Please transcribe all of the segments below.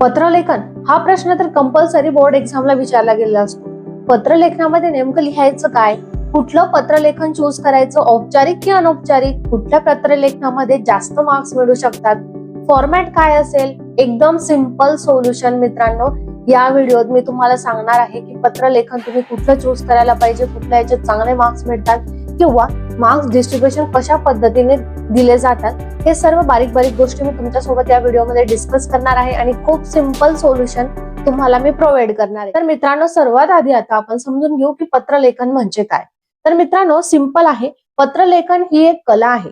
पत्रलेखन हा प्रश्न तर कंपल्सरी बोर्ड एक्झामला विचारला गेलेला असतो. पत्रलेखनामध्ये नेमकं लिहायचं काय? कुठलं पत्रलेखन चूज करायचं? औपचारिक की अनौपचारिक? कुठल्या पत्रलेखनामध्ये जास्त मार्क्स मिळू शकतात? फॉर्मॅट काय असेल? एकदम सिंपल सोल्युशन मित्रांनो या व्हिडिओत मी तुम्हाला सांगणार आहे की पत्रलेखन तुम्ही कुठलं चूज करायला पाहिजे? कुठल्या याच्यात चांगले मार्क्स मिळतात? किंवा मार्क्स डिस्ट्रीब्युशन कशा पद्धतीने दिले जातात हे सर्व बारीक बारीक गोष्टी मी तुमच्यासोबत या व्हिडिओमध्ये डिस्कस करणार आहे आणि खूप सिंपल सोल्युशन तुम्हाला मी प्रोव्हाइड करणार आहे. तर मित्रांनो सर्वात आधी आता आपण समजून घेऊ की पत्रलेखन म्हणजे काय. तर मित्रांनो सिंपल आहे. पत्रलेखन ही एक कला आहे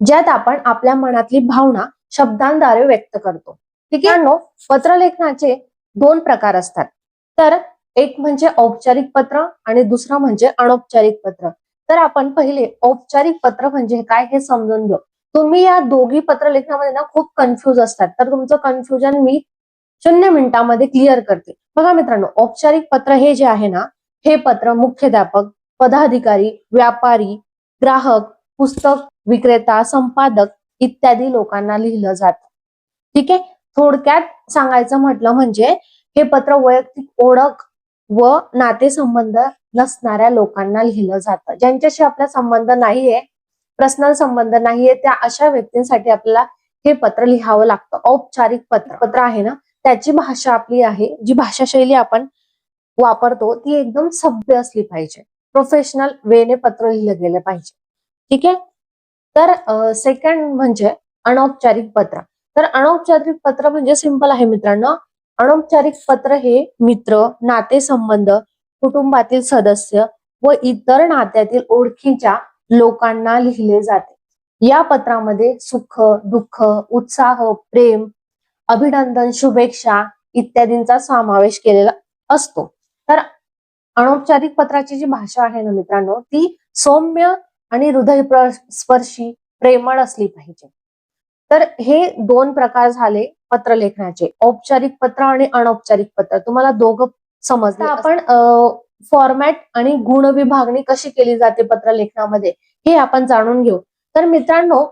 ज्यात आपण आपल्या मनातली भावना शब्दांद्वारे व्यक्त करतो. ठीक आहे? पत्रलेखनाचे दोन प्रकार असतात. तर एक म्हणजे औपचारिक पत्र आणि दुसरा म्हणजे अनौपचारिक पत्र. तर आपण पहिले औपचारिक पत्र म्हणजे काय हे समजून घेऊ. तुम्ही या दोघी पत्र लेखनामध्ये ना खूप कन्फ्युज असतात. तर तुमचं कन्फ्युजन मी शून्य मिनिटामध्ये क्लिअर करते. बघा मित्रांनो औपचारिक पत्र हे जे आहे ना हे पत्र मुख्याध्यापक पदाधिकारी व्यापारी ग्राहक पुस्तक विक्रेता संपादक इत्यादी लोकांना लिहिलं जातं. ठीक आहे? थोडक्यात सांगायचं म्हटलं म्हणजे हे पत्र वैयक्तिक ओळख व नातेसंबंध नसणाऱ्या लोकांना लिहिलं जातं. ज्यांच्याशी आपला संबंध नाहीये पर्सनल संबंध नाहीये त्या अशा व्यक्तींसाठी आपल्याला हे पत्र लिहावं लागतं. औपचारिक पत्र. पत्र आहे ना? त्याची भाषा आपली आहे. जी भाषा शैली आपण वापरतो ती एकदम सभ्य असली पाहिजे. प्रोफेशनल वेने पत्र लिहिलं गेलं पाहिजे. ठीक आहे? तर सेकंड म्हणजे अनौपचारिक पत्र. तर अनौपचारिक पत्र म्हणजे सिंपल आहे मित्रांनो. अनौपचारिक पत्र हे मित्र नातेसंबंध कुटुंबातील सदस्य व इतर नात्यातील ओळखीच्या लोकांना लिहिले जाते. या पत्रामध्ये सुख दुःख उत्साह प्रेम अभिनंदन शुभेच्छा इत्यादींचा समावेश केलेला असतो. तर अनौपचारिक पत्राची जी भाषा आहे ना मित्रांनो ती सौम्य आणि हृदय स्पर्शी प्रेमळ असली पाहिजे. तर हे दोन प्रकार झाले. पत्रलेखनाचे औपचारिक पत्र आणि अनौपचारिक पत्र तुम्हाला दोघं समजलं आपण फॉर्मॅट आणि गुण विभागणी कशी केली जाते पत्रलेखनामध्ये हे आपण जाणून घेऊ. तर मित्रांनो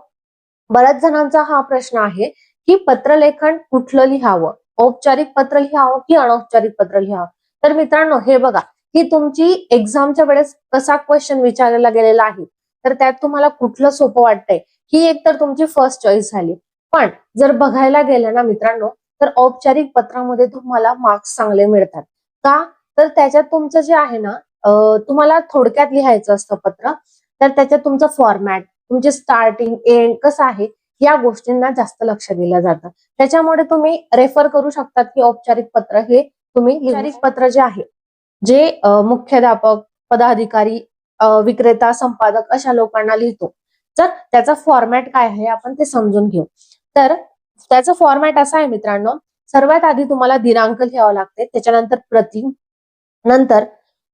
बऱ्याच जणांचा हा प्रश्न आहे की पत्रलेखन कुठलं लिहावं? औपचारिक पत्र लिहावं की अनौपचारिक पत्र लिहावं? तर मित्रांनो हे बघा ही तुमची एक्झामच्या वेळेस कसा क्वेश्चन विचारला गेलेला आहे? तर त्यात तुम्हाला कुठलं सोपं वाटतंय? ही एक तर तुमची फर्स्ट चॉईस झाली. पण जर बघायला गेलं ना मित्रांनो तर औपचारिक पत्रामध्ये तुम्हाला मार्क्स चांगले मिळतात. का? तर त्याच्यात तुमचं जे आहे ना तुम्हाला थोडक्यात लिहायचं असतं पत्र. तर त्याच्यात तुमचं फॉर्मॅट तुमचे स्टार्टिंग एंड कसं आहे या गोष्टींना जास्त लक्ष दिलं जातं. त्याच्यामुळे तुम्ही रेफर करू शकतात की औपचारिक पत्र हे तुम्ही औपचारिक पत्र जे आहे जे मुख्याध्यापक पदाधिकारी विक्रेता संपादक अशा लोकांना लिहितो. तर त्याचा फॉर्मॅट काय आहे आपण ते समजून घेऊ. तर त्याचं फॉर्मॅट असं आहे मित्रांनो सर्वात आधी तुम्हाला दिनांक लिहावं लागते त्याच्यानंतर प्रति नंतर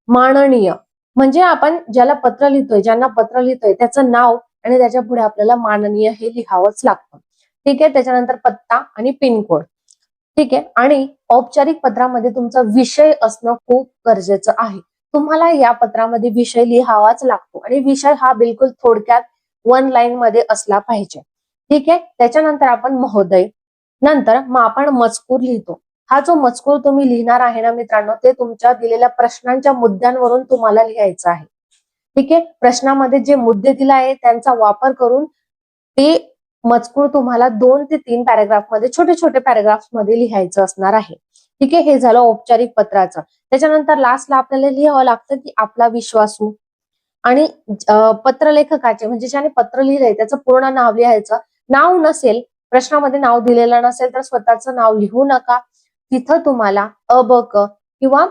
माननीय. म्हणजे आपण ज्याला पत्र लिहितोय ज्यांना पत्र लिहितोय त्याचं नाव आणि त्याच्या पुढे आपल्याला माननीय हे लिहावंच लागतं. ठीक आहे? त्याच्यानंतर पत्ता आणि पिनकोड ठीक आहे? आणि औपचारिक पत्रामध्ये तुमचा विषय असणं खूप गरजेचं आहे. तुम्हाला या पत्रामध्ये विषय लिहावाच लागतो आणि विषय हा बिलकुल थोडक्यात वन लाईन मध्ये असला पाहिजे. ठीक आहे? त्याच्यानंतर आपण महोदय. नंतर मग आपण मजकूर लिहितो. हा जो मजकूर तुम्ही लिहिणार आहे ना मित्रांनो ते तुमच्या दिलेल्या प्रश्नांच्या मुद्द्यांवरून तुम्हाला लिहायचं आहे. ठीक आहे? प्रश्नामध्ये जे मुद्दे दिले आहे त्यांचा वापर करून ते मजकूर तुम्हाला दोन ते तीन पॅरेग्राफमध्ये छोटे छोटे पॅरेग्राफमध्ये लिहायचं असणार आहे. ठीक आहे? हे झालं औपचारिक पत्राचं. त्याच्यानंतर लास्टला आपल्याला लिहावं लागतं की आपला विश्वासू. आणि पत्रलेखकाचे म्हणजे ज्याने पत्र लिहिलंय त्याचं पूर्ण नाव लिहायचं. नाव नसेल प्रश्नामध्ये नाव दिलेलं नसेल तर स्वतःचं नाव लिहू नका. तिथं तुम्हाला अबक क किंवा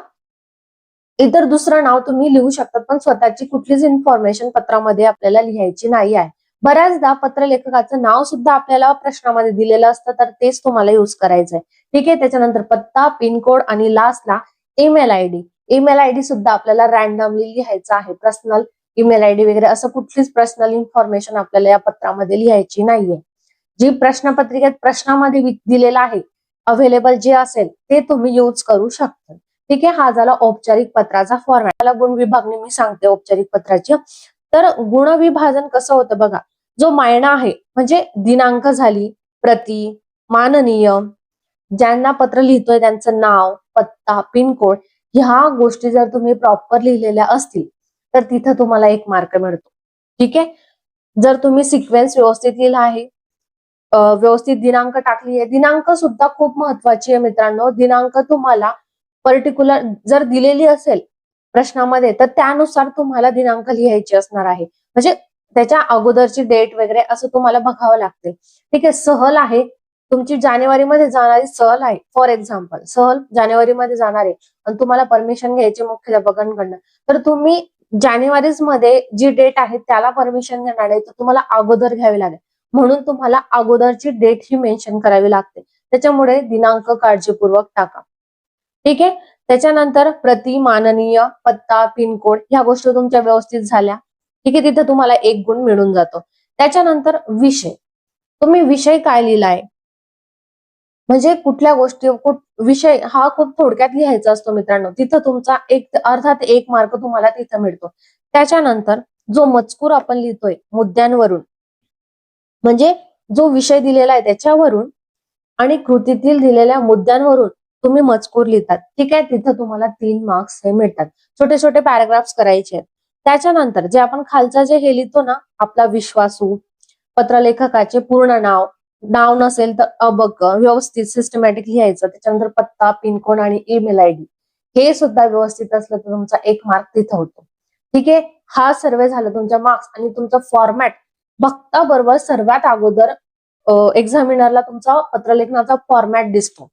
इतर दुसरं नाव तुम्ही लिहू शकतात पण स्वतःची कुठलीच इन्फॉर्मेशन पत्रामध्ये आपल्याला लिहायची नाही आहे. बऱ्याचदा पत्रलेखकाचं नाव सुद्धा आपल्याला प्रश्नामध्ये दिलेलं असतं तर तेच तुम्हाला युज करायचंय. ठीक आहे त्याच्यानंतर पत्ता पिनकोड आणि लास्टला email I D email I D सुद्धा आपल्याला रॅन्डमली लिहायचं आहे. पर्सनल ईमेल आयडी वगैरे असं कुठलीच पर्सनल इन्फॉर्मेशन आपल्याला या पत्रामध्ये लिहायची नाहीये. जी प्रश्नपत्रिकेत प्रश्नामध्ये दिलेलं आहे अवेलेबल जे असेल ते तुम्ही यूज करू शकता. ठीक आहे? हा झाला औपचारिक पत्राचा फॉर्मॅट गुण विभागणी मी सांगते औपचारिक पत्राची. तर गुणविभाजन कसं होतं बघा? जो मायना आहे म्हणजे दिनांक झाली प्रति माननीय ज्यांना पत्र लिहितोय त्यांचं नाव पत्ता पिनकोड ह्या गोष्टी जर तुम्ही प्रॉपर लिहिलेल्या असतील तर तिथं तुम्हाला एक मार्क मिळतो. ठीक आहे? जर तुम्ही सिक्वेन्स व्यवस्थित लिहिला आहे व्यवस्थित दिनांक टाकली आहे दिनांक सुद्धा खूप महत्वाची आहे मित्रांनो. दिनांक तुम्हाला पर्टिक्युलर जर दिलेली असेल प्रश्नामध्ये तर त्यानुसार तुम्हाला दिनांक लिहायची असणार आहे. म्हणजे त्याच्या अगोदरची डेट वगैरे असं तुम्हाला बघावं लागते. ठीक आहे? सहल आहे. तुमची जानेवारीमध्ये जाणारी सहल आहे. फॉर एक्झाम्पल सहल जानेवारीमध्ये जाणार आहे. आणि तुम्हाला परमिशन घ्यायची मुख्याध्यापकांकडनं तर तुम्ही जानेवारीच मध्ये जी डेट आहे त्याला परमिशन घेणार आहे तर तुम्हाला अगोदर घ्यावी लागेल. म्हणून तुम्हाला अगोदरची डेट ही मेन्शन करावी लागते. त्याच्यामुळे दिनांक काळजीपूर्वक टाका. ठीक आहे? त्याच्यानंतर प्रति माननीय पत्ता पिनकोड ह्या गोष्टी तुमच्या व्यवस्थित झाल्या. ठीक आहे? तिथे तुम्हाला एक गुण मिळून जातो. त्याच्यानंतर विषय. तुम्ही विषय काय लिहिलाय? म्हणजे कुठल्या गोष्टी कुठ विषय हा खूप थोडक्यात लिहायचा असतो मित्रांनो. तिथं तुमचा एक अर्थात एक मार्क तुम्हाला तिथं मिळतो. त्याच्यानंतर जो मजकूर आपण लिहितोय मुद्द्यांवरून म्हणजे जो विषय दिलेला आहे त्याच्यावरून आणि कृतीतील दिलेल्या मुद्द्यांवरून तुम्ही मजकूर लिहितात. ठीक आहे? तिथं तुम्हाला तीन मार्क्स हे मिळतात. छोटे छोटे पॅराग्राफ्स करायचे आहेत. त्याच्यानंतर जे आपण खालचा जे हे लिहितो ना आपला विश्वासू पत्रलेखकाचे पूर्ण नाव नाव नसेल तर अबक व्यवस्थित सिस्टमॅटिक लिहायचं. त्याच्यानंतर पत्ता पिनकोड आणि ईमेल आयडी हे सुद्धा व्यवस्थित असलं तर तुमचा एक मार्क तिथं होतो. ठीक आहे? हा सर्वे झाला तुमचा मार्क्स आणि तुमचा फॉर्मॅट बघता बरोबर सर्वात अगोदर एक्झामिनरला तुमचा पत्रलेखनाचा फॉर्मॅट दिसतो.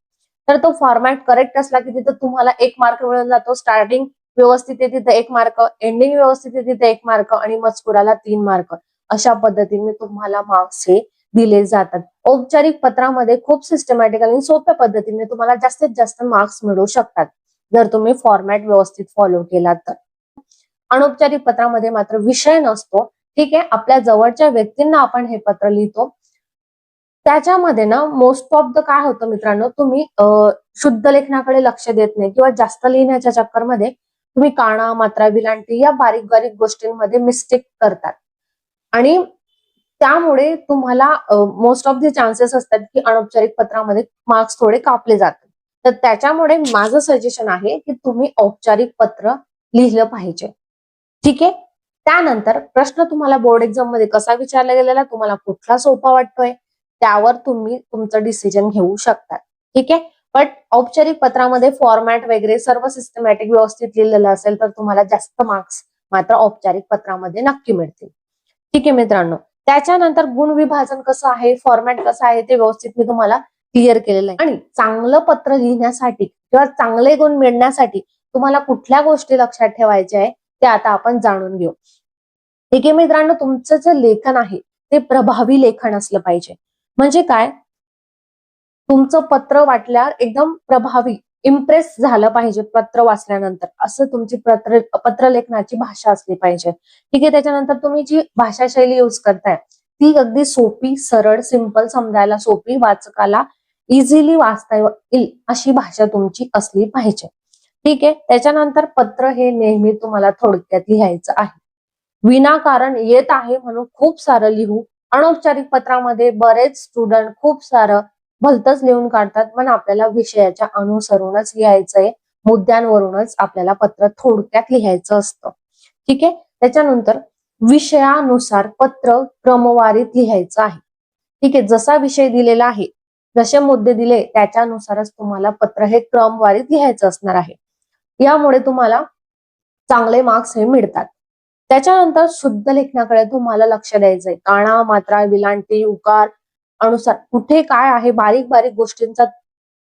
तर तो फॉर्मॅट करेक्ट असला की तिथं तुम्हाला एक मार्क मिळून जातो. स्टार्टिंग व्यवस्थित आहे तिथं एक मार्क एंडिंग व्यवस्थित आहे तिथे एक मार्क आणि मजकुराला तीन मार्क अशा पद्धतीने तुम्हाला मार्क्स हे दिले जातात. औपचारिक पत्रामध्ये खूप सिस्टमॅटिक आणि सोप्या पद्धतीने तुम्हाला जास्तीत जास्त मार्क्स मिळू शकतात. जर तुम्ही फॉर्मॅट व्यवस्थित फॉलो केला तर. अनौपचारिक पत्रामध्ये मात्र विषय नसतो. ठीक आहे? आपल्या जवळच्या व्यक्तींना आपण हे पत्र लिहितो. त्याच्यामध्ये ना मोस्ट ऑफ द काय होतं मित्रांनो? तुम्ही शुद्ध लेखनाकडे लक्ष देत नाही किंवा जास्त लिहिण्याच्या चक्करमध्ये तुम्ही काना मात्रा विलांटी या बारीक बारीक गोष्टींमध्ये मिस्टेक करतात. आणि त्यामुळे तुम्हाला मोस्ट ऑफ द चान्सेस असतात की अनौपचारिक पत्रामध्ये मार्क्स थोडे कापले जातात तर त्याच्यामुळे माझं सजेशन आहे की तुम्ही औपचारिक पत्र लिहिलं पाहिजे. ठीक आहे? त्यानंतर प्रश्न तुम्हाला बोर्ड एक्झाममध्ये कसा विचारला गेलेला तुम्हाला कुठला सोपा वाटतोय त्यावर तुम्ही तुमचं डिसिजन घेऊ शकता. ठीक आहे? बट औपचारिक पत्रामध्ये फॉर्मॅट वगैरे सर्व सिस्टमॅटिक व्यवस्थित लिहिलेलं असेल तर तुम्हाला जास्त मार्क्स मात्र औपचारिक पत्रामध्ये नक्की मिळतील. ठीक आहे मित्रांनो? त्याच्यानंतर गुण विभाजन कसं आहे फॉर्मॅट कसं आहे ते व्यवस्थित मी तुम्हाला क्लिअर केलेलं आहे. आणि चांगलं पत्र लिहिण्यासाठी किंवा चांगले गुण मिळण्यासाठी तुम्हाला कुठल्या गोष्टी लक्षात ठेवायच्या आहे ते आता आपण जाणून घेऊ. ठीक आहे मित्रांनो तुमचं जे लेखन आहे ते प्रभावी लेखन असलं पाहिजे. म्हणजे काय? तुमचं पत्र वाटल्यावर एकदम प्रभावी इम्प्रेस झालं पाहिजे पत्र वाचल्यानंतर. असं तुमची पत्र पत्रलेखनाची भाषा असली पाहिजे. ठीक आहे त्याच्यानंतर तुम्ही जी भाषा शैली युज करताय ती अगदी सोपी सरळ सिंपल समजायला सोपी वाचकाला इझिली वाचता येईल अशी भाषा तुमची असली पाहिजे. ठीक आहे त्याच्यानंतर पत्र हे नेहमी तुम्हाला थोडक्यात लिहायचं आहे. विनाकारण येत आहे म्हणून खूप सारं लिहू. अनौपचारिक पत्रामध्ये बरेच स्टुडंट खूप सारं भलतच लिहून काढतात पण आपल्याला विषयाच्या अनुसरूनच लिहायचंय मुद्द्यांवरूनच आपल्याला पत्र थोडक्यात लिहायचं असतं. ठीक आहे? त्याच्यानंतर विषयानुसार पत्र क्रमवारीत लिहायचं आहे. ठीक आहे? जसा विषय दिलेला आहे जसे मुद्दे दिले त्याच्यानुसारच तुम्हाला पत्र हे क्रमवारीत लिहायचं असणार आहे. यामुळे तुम्हाला चांगले मार्क्स हे मिळतात. त्याच्यानंतर शुद्ध लेखनाकडे तुम्हाला लक्ष द्यायचंय. काणा मात्रा विलांटी उकार अनुसार कुठे काय आहे बारीक बारीक गोष्टींचा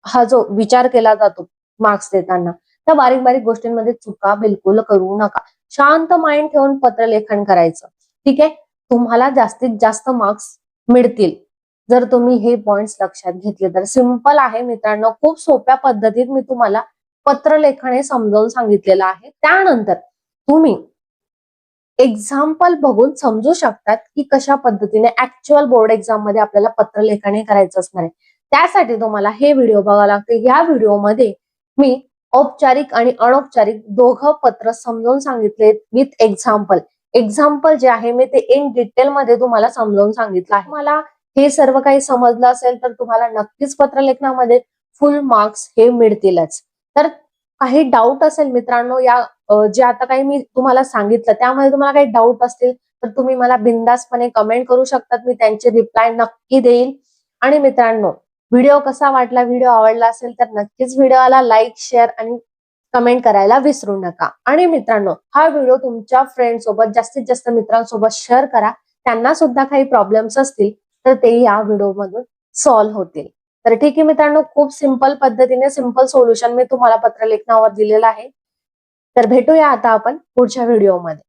हा जो विचार केला जातो मार्क्स देताना त्या बारीक बारीक गोष्टींमध्ये चुका बिलकुल करू नका. शांत माइंड ठेवून पत्रलेखन करायचं. ठीक आहे? तुम्हाला जास्तीत जास्त मार्क्स मिळतील. जर तुम्ही हे पॉइंट्स लक्षात घेतले तर. सिंपल आहे मित्रांनो. खूप सोप्या पद्धतीत मी तुम्हाला पत्रलेखन हे समजावून सांगितलेलं आहे. त्यानंतर तुम्ही एक्झाम्पल बघून समजू शकतात की कशा पद्धतीने ऍक्च्युअल बोर्ड एक्झाममध्ये आपल्याला पत्रलेखन हे करायचं असणार आहे. त्यासाठी तुम्हाला हे व्हिडिओ बघावं लागते. या व्हिडिओमध्ये मी औपचारिक आणि अनौपचारिक दोघं पत्र समजावून सांगितले विथ एक्झाम्पल एक्झाम्पल जे आहे मी ते इन डिटेल मध्ये तुम्हाला समजावून सांगितलं आहे. मला हे सर्व काही समजलं असेल तर तुम्हाला नक्कीच पत्रलेखनामध्ये फुल मार्क्स हे मिळतीलच. तर काही डाऊट असेल मित्रांनो या जे आता काही मी तुम्हाला सांगितलं त्यामध्ये तुम्हाला काही डाऊट असतील तर तुम्ही मला बिंदासपणे कमेंट करू शकतात मी त्यांचे रिप्लाय नक्की देईल. आणि मित्रांनो व्हिडिओ कसा वाटला व्हिडिओ आवडला असेल तर नक्कीच व्हिडिओला लाईक शेअर आणि कमेंट करायला विसरू नका. आणि मित्रांनो हा व्हिडिओ तुमच्या फ्रेंड सोबत जास्तीत जास्त मित्रांसोबत शेअर करा. त्यांना सुद्धा काही प्रॉब्लेम्स असतील तर ते या व्हिडिओ मधून सॉल्व्ह होतील. तर ठीक आहे मित्रांनो खूप सिंपल पद्धतीने सिंपल सोल्युशन मी तुम्हाला पत्रलेखनावर दिलेलं आहे. तर भेटूया आता आपण पुढच्या व्हिडिओमध्ये